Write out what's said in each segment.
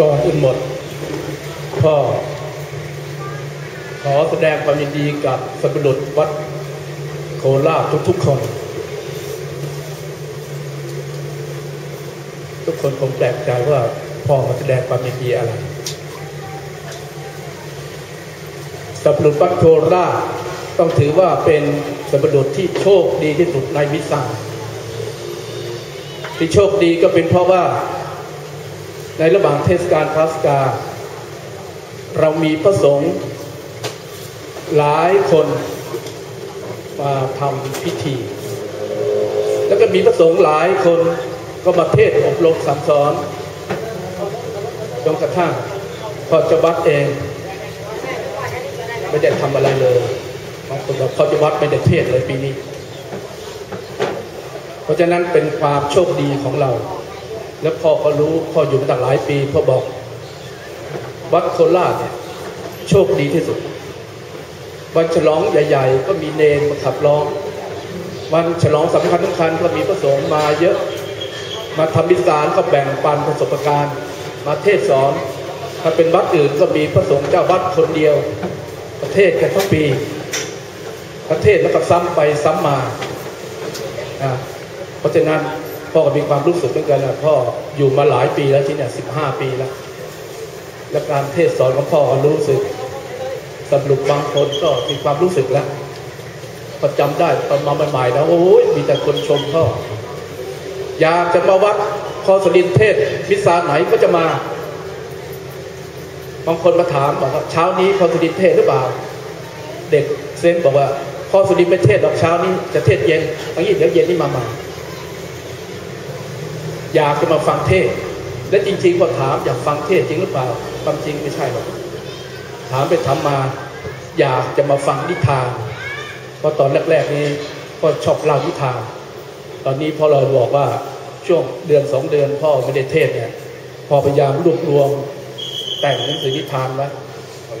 ก่อนอื่นหมดก็ขอแสดงความยินดีกับสมบุรุษวัดโคราชทุกๆคน ทุกคนคงแปลกใจว่าพ่อมาแสดงความยินดีอะไรสมบุรุษวัดโคราชต้องถือว่าเป็นสมบุรุษที่โชคดีที่สุดในวิสังที่โชคดีก็เป็นเพราะว่า ในระหว่างเทศกาลพาสกา เรามีพระสงฆ์หลายคนมาทำพิธี แล้วก็มีพระสงฆ์หลายคนก็มาเทศอบรมสั่งสอนจนกระทั่งพอจะวัดเองไม่ได้ทำอะไรเลยบางคนบอกพอจะวัดไม่ได้เทศเลยปีนี้ เพราะฉะนั้นเป็นความโชคดีของเรา แล้วพ่อก็รู้พ่ออยู่มาตั้งหลายปีพ่อบอกวัดโคราชเนี่ยโชคดีที่สุด วันฉลองใหญ่ ๆ ก็มีเนรมาขับร้อง วันฉลองสำคัญสำคัญก็มีพระสงฆ์มาเยอะ มาทำบิสารก็แบ่งปันประสบการณ์ มาเทศสอน ถ้าเป็นวัดอื่นก็มีพระสงฆ์เจ้าวัดคนเดียว ประเทศกันทั้งปี ประเทศแล้วก็ซ้ำไปซ้ำมาอ่าเพราะฉะนั้น พ่อก็มีความรู้สึกเหมือนกันนะพ่ออยู่มาหลายปีแล้วที่เนี่ยสิบห้าปีแล้ว และการเทศสอนของพ่อก็รู้สึกสรุปบางคนก็มีความรู้สึกแล้วก็จำได้ตอนมาใหม่ๆนะโอ้ยมีแต่คนชมพ่ออยากจะมาวัดพอสลินเทศมิสาไหนก็จะมาบางคนมาถามบอกว่าเช้านี้พอสลินเทศหรือเปล่า เด็กเซนบอกว่าพอสลินไม่เทศหรอกเช้านี้จะเทศเย็นอันนี้เดี๋ยวเย็นนี่มาใหม่ อยากจะมาฟังเทศ และจริงๆพอถามอยากฟังเทศจริงหรือเปล่าความจริงไม่ใช่หรอกถามไปถามมา อยากจะมาฟังนิทานเพราะตอนแรก ๆ นี้ก็ชอบเล่านิทาน ตอนนี้พอเราบอกว่าช่วงเดือนสองเดือนพ่อไม่ได้เทศเนี่ยพอพยายามรวบรวมแต่งหนังสือนิทานไว้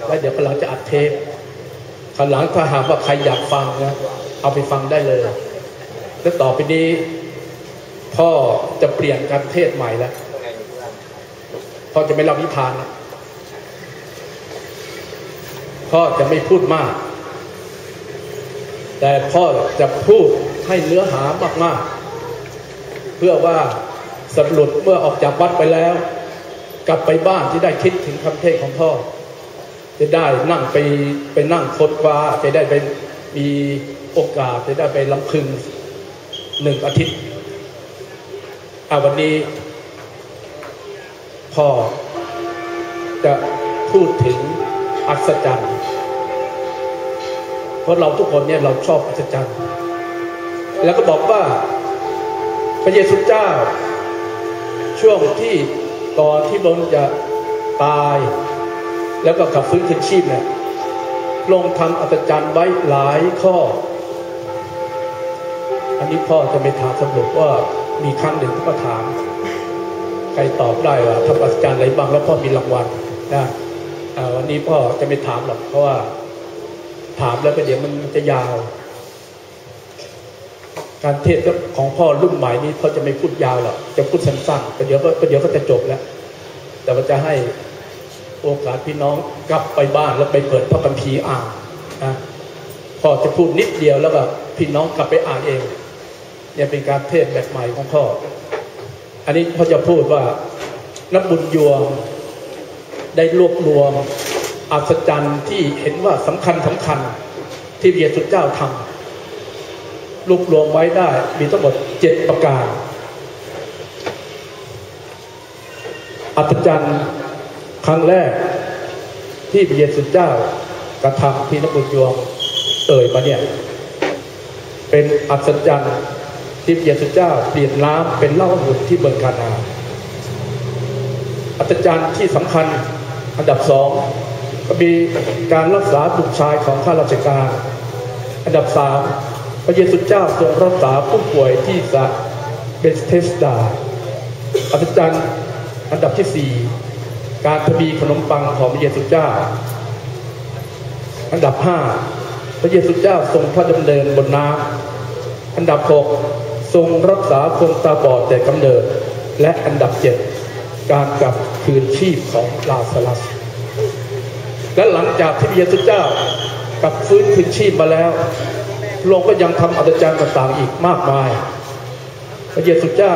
แล้วเดี๋ยวกำลังจะอัดเทปขันหลังถ้าหากว่าใครอยากฟังนะเอาไปฟังได้เลย แล้วต่อไปนี้ พ่อจะเปลี่ยนการเทศใหม่แล้วพ่อจะไม่เล่านิทานนะพ่อจะไม่พูดมาก แต่พ่อจะพูดให้เนื้อหามากๆ เพื่อว่าสรุปเมื่อออกจากวัดไปแล้ว กลับไปบ้านที่ได้คิดถึงคำเทศของพ่อ จะได้นั่งไปไปนั่งค้นคว้าจะได้ไปมีโอกาสจะได้ไปลำพึงหนึ่งอาทิตย์ อาวันนี้พ่อจะพูดถึงอัศจรรย์ เพราะเราทุกคนเนี่ยเราชอบอัศจรรย์ แล้วก็บอกว่าพระเยซูเจ้า ช่วงที่ก่อนที่ลงจะตาย แล้วก็กลับฟื้นคืนชีพเนี่ยลงทำอัศจรรย์ไว้หลายข้อ อันนี้พ่อจะไม่ถามสรุปว่า มีครั้งหนึ่งที่มถาม ใครตอบได้ว่าทำอัศจรรย์อะไรบ้างแล้วพ่อมีรางวัลนะวันนี้พ่อจะไม่ถามหรอกเพราะว่า ถามแล้วก็เดี๋ยวมันจะยาว การเทศของพ่อรุ่นใหม่นี้พ่อจะไม่พูดยาวหรอกจะพูดสั้นๆประเดี๋ยวก็ประเดี๋ยวก็จะจบแล้ว แต่ว่าจะให้โอกาสพี่น้องกลับไปบ้านแล้วไปเปิดพระคัมภีร์อ่านนะพ่อจะพูดนิดเดียวแล้วแบบพี่น้องกลับไปอ่านเอง เนี่ยเป็นการเทศแบบใหม่ของพ่อ อันนี้พ่อจะพูดว่านักบุญยวงได้รวบรวมอัศจรรย์ที่เห็นว่าสำคัญสำคัญที่เบียสุเจ้าทำรวบรวมไว้ได้มีทั้งหมดเจ็ดประการอัศจรรย์ครั้งแรกที่พระเยซูเจ้ากระทำที่นักบุญยวงเอ่ยมาเนี่ย เป็นอัศจรรย์ ที่พระเยซูเจ้าเปลี่ยนน้ำเป็นเหล้าหุ่นที่เมืองคานาอัศจรรย์ที่สำคัญอันดับสองก็มีการรักษาบุตรชายของข้าราชการ อันดับสามพระเยซูเจ้าทรงรักษาผู้ป่วยที่สะเบสเทสดาอัศจรรย์อันดับที่สี่การทบีขนมปังของพระเยซูเจ้า อันดับห้าพระเยซูเจ้าทรงพระดำเนินบนน้ำอันดับหก ทรงรักษาคนตาบอดแต่กำเนิด และอันดับเจ็ดการกลับคืนชีพของลาซาลัส และหลังจากที่พระเยซูเจ้ากลับฟื้นคืนชีพมาแล้วพระองก็ยังทำอัศจรรย์ต่างๆอีกมากมาย พระเยซูเจ้า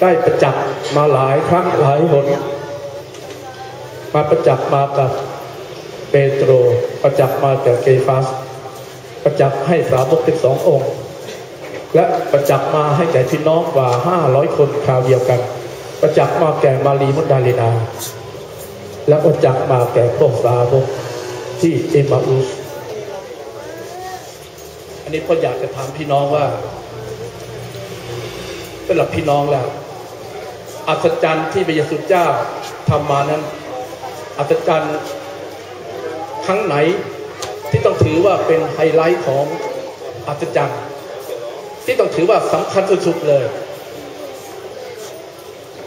ได้ประจักษ์มาหลายครั้งหลายหนมาประจักษ์มากับเปโตรประจักษ์มากับเกฟาส ประจักษ์ให้สาวกสิบสององค์ และประจักษ์มาให้แก่พี่น้องกว่าห้าร้อยคนคราวเดียวกัน ประจักษ์มาแก่มารีมุดดาเลนา และประจักษ์มาแก่พวกสาวกที่เอมาอุสอันนี้พ่ออยากจะถามพี่น้องว่าสำหรับพี่น้องแล้วอัศจรรย์ที่พระเยซูเจ้าทำมานั้นอัศจรรย์ครั้งไหน ที่ต้องถือว่าเป็นไฮไลท์ของอัศจรรย์ที่ต้องถือว่าสำคัญสุดๆเลย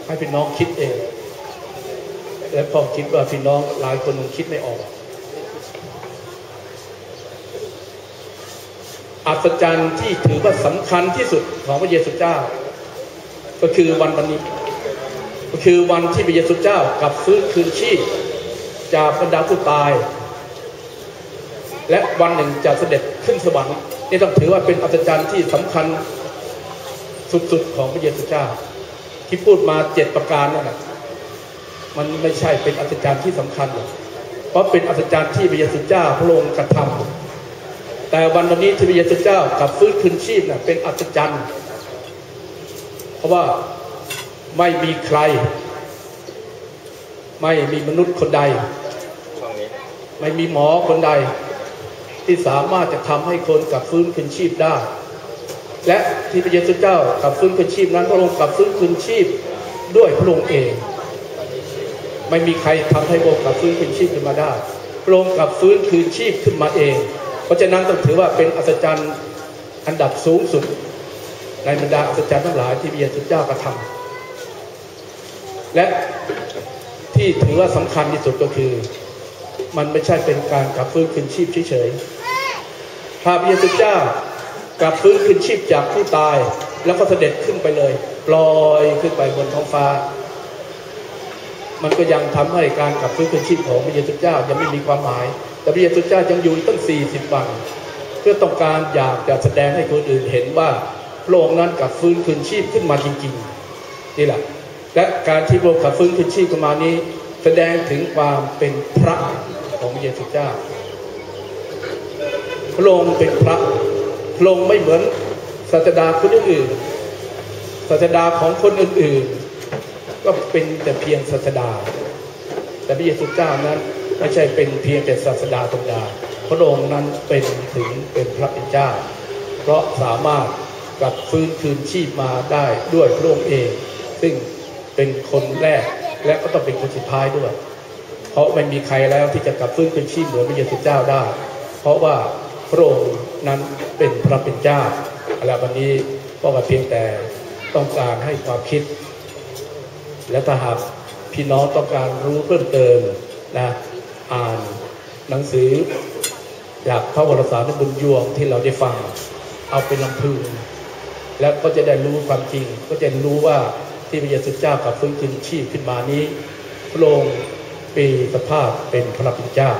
ให้พี่น้องคิดเอง และพ่อคิดว่าพี่น้องหลายคนคงคิดไม่ออกอัศจรรย์ที่ถือว่าสำคัญที่สุดของพระเยซูเจ้า ก็คือวันวันนี้ ก็คือวันที่พระเยซูเจ้ากลับฟื้นคืนชีพจากบรรดาผู้ตาย และวันหนึ่งจะเสด็จขึ้นสวรรค์นี่ต้องถือว่าเป็นอัศจรรย์ที่สำคัญสุดๆของพระเยซูเจ้า ที่พูดมาเจ็ดประการนั่นแหละมันไม่ใช่เป็นอัศจรรย์ที่สำคัญหรอกเพราะเป็นอัศจรรย์ที่พระเยซูเจ้าพระองค์กระทำแต่วันวันนี้ที่พระเยซูเจ้ากลับฟื้นคืนชีพน่ะเป็นอัศจรรย์ เพราะว่าไม่มีใคร ไม่มีมนุษย์คนใด ไม่มีหมอคนใด ที่สามารถจะทำให้คนกลับฟื้นคืนชีพได้ และที่พระเยซูเจ้ากลับฟื้นคืนชีพนั้นพระองค์กลับฟื้นคืนชีพด้วยพระองค์เอง ไม่มีใครทำให้พระองค์กลับฟื้นคืนชีพขึ้นมาได้พระองค์กลับฟื้นคืนชีพขึ้นมาเอง เพราะฉะนั้นต้องถือว่าเป็นอัศจรรย์อันดับสูงสุด ในบรรดาอัศจรรย์ทั้งหลายที่พระเยซูเจ้ากระทำและที่ถือว่าสำคัญที่สุดก็คือ มันไม่ใช่เป็นการกลับฟื้นคืนชีพเฉยๆ พระเยซูเจ้ากลับฟื้นคืนชีพจากผู้ตาย แล้วก็เสด็จขึ้นไปเลยลอยขึ้นไปบนท้องฟ้า มันก็ยังทำให้การกลับฟื้นคืนชีพของพระเยซูเจ้ายังไม่มีความหมาย แต่พระเยซูเจ้ายังอยู่ตั้ง 40วันเพื่อต้องการอยากจะแสดงให้คนอื่นเห็นว่าพระองค์นั้นกลับฟื้นคืนชีพขึ้นมาจริงๆนี่แหละและการที่พระองค์กลับฟื้นคืนชีพขึ้นมานี้ แสดงถึงความเป็นพระของพระเยซูเจ้า พระองค์เป็นพระพระองค์ไม่เหมือนศาสดาคนอื่นศาสดาของคนอื่นๆ ก็เป็นแต่เพียงศาสดา แต่พระเยซูเจ้านั้นไม่ใช่เป็นเพียงแต่ศาสดาธรรมดาพระองค์นั้นเป็นถึงเป็นพระเป็นเจ้า เพราะสามารถกลับฟื้นคืนชีพมาได้ด้วยพระองค์เอง ซึ่งเป็นคนแรกและก็ต้องเป็นคนสุดท้ายด้วย เพราะไม่มีใครแล้วที่จะกลับฟื้นคืนชีพเหมือนพระเยซูเจ้าได้ เพราะว่า ระองค์นั้นเป็นพระเป็นเจ้าและวันนี้ก็มาเพียงแต่ต้องการให้ความคิด และถ้าหากพี่น้องต้องการรู้เพิ่มเติมนะอ่านหนังสือจากพระวรสารบุญยวงที่เราได้ฟังเอาเป็นลำพึงแล้วก็จะได้รู้ความจริง ก็จะรู้ว่าที่พระเยซูเจ้ากับฟื้นคืนชีพขึ้นมานี้พระองค์ปีสภาพเป็นพระเป็นเจ้า